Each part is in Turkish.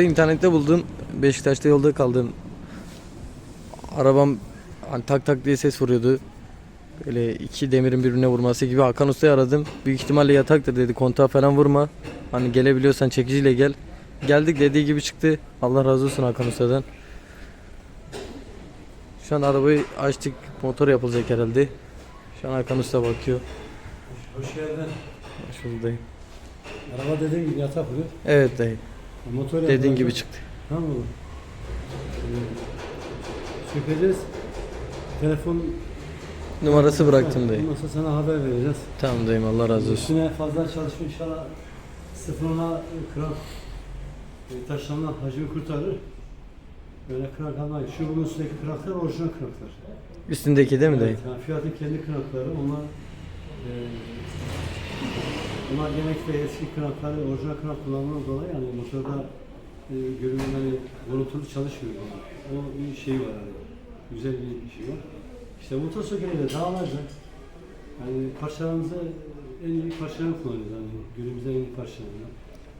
İnternette buldum. Beşiktaş'ta yolda kaldım. Arabam hani tak tak diye ses vuruyordu. Böyle iki demirin birbirine vurması gibi Hakan Usta'yı aradım. Büyük ihtimalle yataktır dedi. Kontağa falan vurma. Hani gelebiliyorsan çekiciyle gel. Geldik dediği gibi çıktı. Allah razı olsun Hakan Usta'dan. Şu an arabayı açtık. Motor yapılacak herhalde. Şu an Hakan Usta bakıyor. Hoş geldin. Şuradayım. Araba dediğin gibi yatak oluyor. Evet dayı. Motor Dediğin gibi çıktı. Tamam oğlum. Ee, sökeceğiz. Telefon Numarası bıraktım dayı. Olmasa sana haber vereceğiz. Tamam dayım Allah razı olsun. Üstüne fazla çalışma inşallah sıfırına kıran e, taşlanma hacmi kurtarır. Böyle kırak almayın. Şu bunun üstündeki kıraklar orijinal kıraklar. Üstündeki değil mi dayı? Evet, yani Fiat'ın kendi kırakları. Onlar e, onlar genellikle eski kırakları, orijinal kırak kullanımından dolayı yani motorda e, görünüm hani volutulu çalışmıyor. Yani. O bir şey var hani. Güzel bir şey var. İşte motor sökümünde dağlarca yani parçalarımızı en iyi parçalarını kullanıyoruz. Yani günümüzde en iyi parçalarını.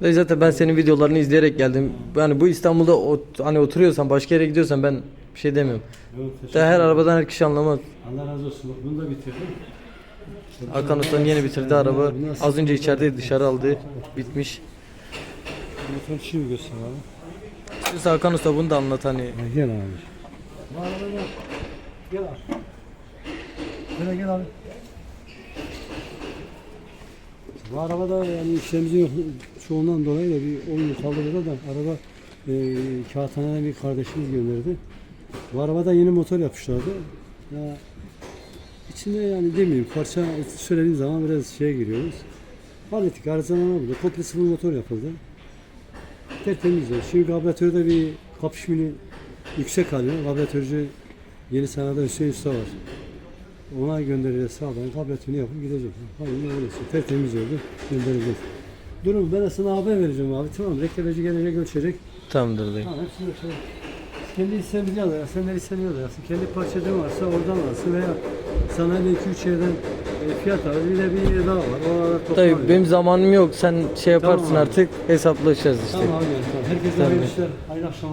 Dayı zaten ben senin videolarını izleyerek geldim. Yani bu İstanbul'da ot- hani oturuyorsan başka yere gidiyorsan ben bir şey demiyorum. Evet, De her arabadan her kişi anlamaz. Allah razı olsun. Bak bunu da bitirdim. İşte Hakan Usta'nın yeni bitirdi araba. Az önce içeride dışarı aldı. Bitmiş. Motor şimdi göster abi. İstiyorsa Hakan Usta bunu da anlat hani. Ha, Gel abi. Gel. Abi. Gel gel abi. Bu arabada yani işlemci yok çoğundan dolayı da bir oyun kaldırdı da araba e, kağıthaneden bir kardeşimiz gönderdi. Bu arabada yeni motor yapmışlardı. Ya içinde yani demeyeyim parça söylediğim zaman biraz şeye giriyoruz. Hallettik arızalama burada. Komple sıfır motor yapıldı. Tertemiz oldu. Şimdi karbüratörde bir kapışmini yüksek alıyor. Karbüratörcü yeni sanada Hüseyin Usta var. Ona göndereceğiz sağdan karbüratörünü yapıp gidecek. Hayır öyleyse. Tertemiz oldu. Göndereceğiz. Durun ben sana haber vereceğim abi. Tamam reklamacı gelecek ölçecek. Tamamdır dayı. Tamam hepsini ölçecek. Kendi istediğini alır. Sen de istediğini alırsın. Kendi parçacı varsa oradan alırsın veya sanayide 2-3 yerden e, fiyat alır. Bir de bir yer daha var. Oralarda toplar. Dayı benim zamanım yok. Sen şey yaparsın abi. artık hesaplaşacağız işte. Tamam abi. Tamam. Herkese hayırlı işler. Hayırlı akşamlar.